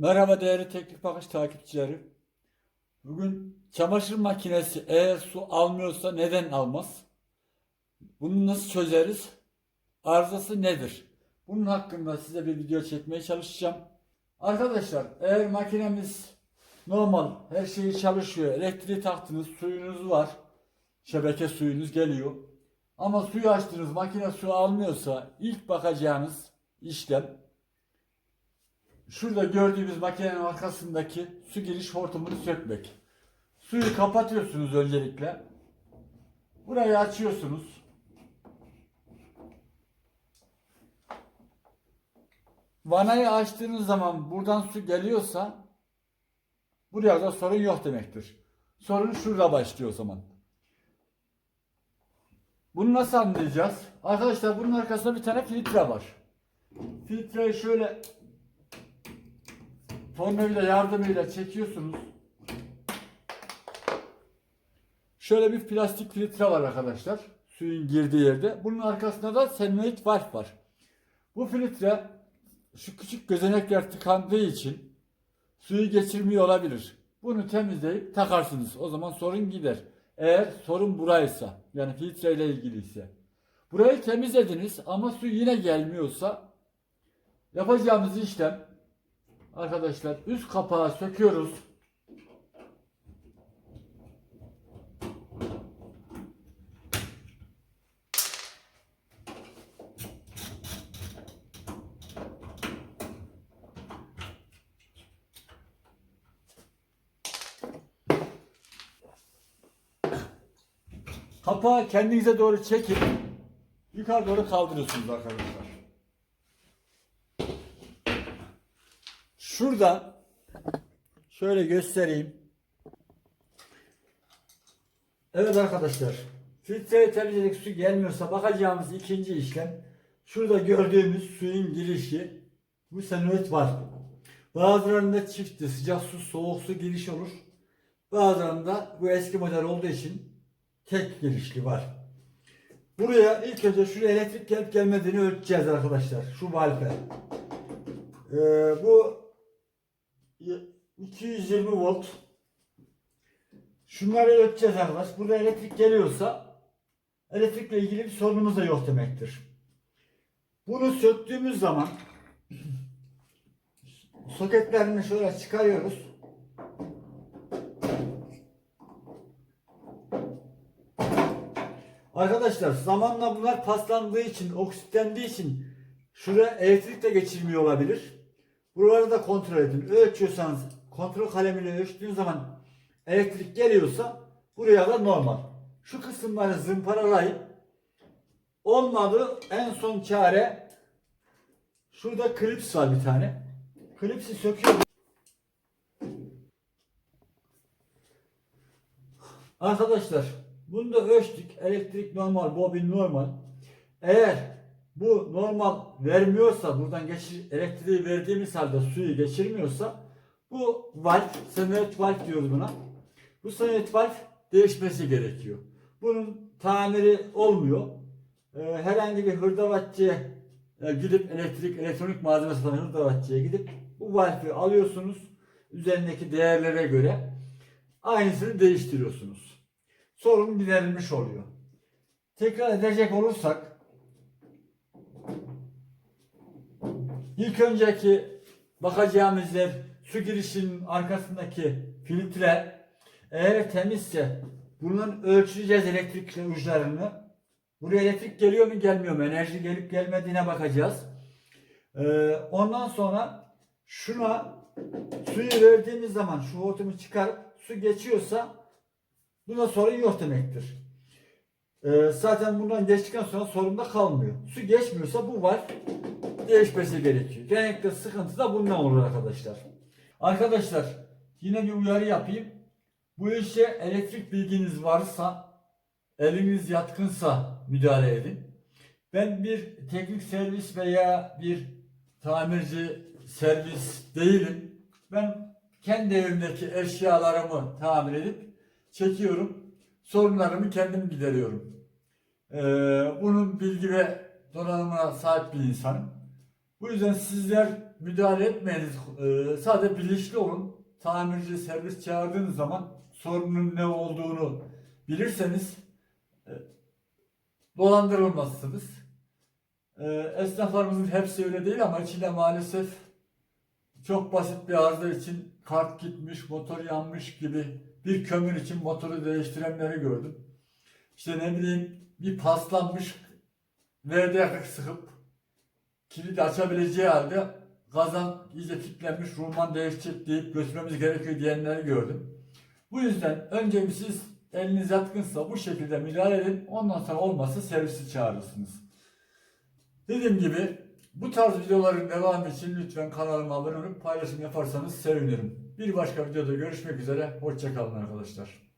Merhaba değerli teknik bakış takipçileri. Bugün çamaşır makinesi eğer su almıyorsa neden almaz? Bunu nasıl çözeriz? Arızası nedir? Bunun hakkında size bir video çekmeye çalışacağım. Arkadaşlar eğer makinemiz normal her şeyi çalışıyor, elektriği taktınız, suyunuz var, şebeke suyunuz geliyor. Ama suyu açtınız makine su almıyorsa ilk bakacağınız işlem Şurada gördüğümüz makinenin arkasındaki su giriş hortumunu sökmek. Suyu kapatıyorsunuz öncelikle. Burayı açıyorsunuz. Vanayı açtığınız zaman buradan su geliyorsa buraya da sorun yok demektir. Sorun şurada başlıyor o zaman. Bunu nasıl anlayacağız? Arkadaşlar bunun arkasında bir tane filtre var. Filtreyi şöyle tornavida yardımıyla çekiyorsunuz. Şöyle bir plastik filtre var arkadaşlar. Suyun girdiği yerde. Bunun arkasında da selenoid valf var. Bu filtre şu küçük gözenekler tıkandığı için suyu geçirmiyor olabilir. Bunu temizleyip takarsınız. O zaman sorun gider. Eğer sorun buraysa yani filtre ile ilgiliyse. Burayı temizlediniz ama su yine gelmiyorsa yapacağımız işlem Arkadaşlar üst kapağı söküyoruz. Kapağı kendinize doğru çekip yukarı doğru kaldırıyorsunuz arkadaşlar. Şurada şöyle göstereyim. Evet arkadaşlar. Filtreyi temizledik su gelmiyorsa bakacağımız ikinci işlem şurada gördüğümüz suyun girişi bu senoid var. Bazılarında çiftli sıcak su soğuk su giriş olur. Bazılarında bu eski model olduğu için tek girişli var. Buraya ilk önce şuraya elektrik gelip gelmediğini ölçeceğiz arkadaşlar. Şu valfe. Ee, bu 220 volt. Şunları ölçeceğiz arkadaş. Burada elektrik geliyorsa elektrikle ilgili bir sorunumuz da yok demektir. Bunu söktüğümüz zaman soketlerini şöyle çıkarıyoruz. Arkadaşlar zamanla bunlar paslandığı için, oksitlendiği için şuraya elektrik de geçirmiyor olabilir. Buraları da kontrol edin. Ölçüyorsanız kontrol kalemiyle ölçtüğün zaman elektrik geliyorsa buraya da normal. Şu kısımları zımparalayıp olmadı en son çare şurada klips var bir tane. Klipsi söküyorum. Arkadaşlar bunu da ölçtük. Elektrik normal, bobin normal. Eğer bu normal vermiyorsa buradan geçir, elektriği verdiğimiz halde suyu geçirmiyorsa bu valf, senet valf diyoruz buna. Bu senet valf değişmesi gerekiyor. Bunun tamiri olmuyor. Ee, herhangi bir hırdavatçıya e, gidip elektrik, elektronik malzeme satan hırdavatçıya gidip bu valfi alıyorsunuz. Üzerindeki değerlere göre aynısını değiştiriyorsunuz. Sorun giderilmiş oluyor. Tekrar edecek olursak İlk önceki bakacağımız yer su girişinin arkasındaki filtre eğer temizse bunun ölçeceğiz elektrik uçlarını. Buraya elektrik geliyor mu gelmiyor mu? Enerji gelip gelmediğine bakacağız. Ee, ondan sonra şuna suyu verdiğimiz zaman şu hortumu çıkarıp su geçiyorsa buna sorun yok demektir. Ee, zaten bundan geçtikten sonra sorun da kalmıyor. Su geçmiyorsa bu var değişmesi gerekiyor. Genellikle sıkıntı da bundan olur arkadaşlar. Arkadaşlar yine bir uyarı yapayım. Bu işe elektrik bilginiz varsa, eliniz yatkınsa müdahale edin. Ben bir teknik servis veya bir tamirci servis değilim. Ben kendi evimdeki eşyalarımı tamir edip çekiyorum. Sorunlarımı kendim gideriyorum. Ee, bunun bilgi ve donanımına sahip bir insanım. Bu yüzden sizler müdahale etmeyiniz. Ee, sadece bilinçli olun. Tamirci servis çağırdığınız zaman sorunun ne olduğunu bilirseniz e, dolandırılmazsınız. Ee, esnaflarımızın hepsi öyle değil ama içinde maalesef çok basit bir arıza için kart gitmiş, motor yanmış gibi bir kömür için motoru değiştirenleri gördüm. İşte ne bileyim bir paslanmış VD40 sıkıp kilidi açabileceği halde kazan iyice kilitlenmiş, rulman değişecek deyip götürmemiz gerekiyor diyenleri gördüm. Bu yüzden önce siz eliniz yatkınsa bu şekilde müdahale edin. Ondan sonra olmazsa servisi çağırırsınız. Dediğim gibi bu tarz videoların devamı için lütfen kanalıma abone olup paylaşım yaparsanız sevinirim. Bir başka videoda görüşmek üzere. Hoşçakalın arkadaşlar.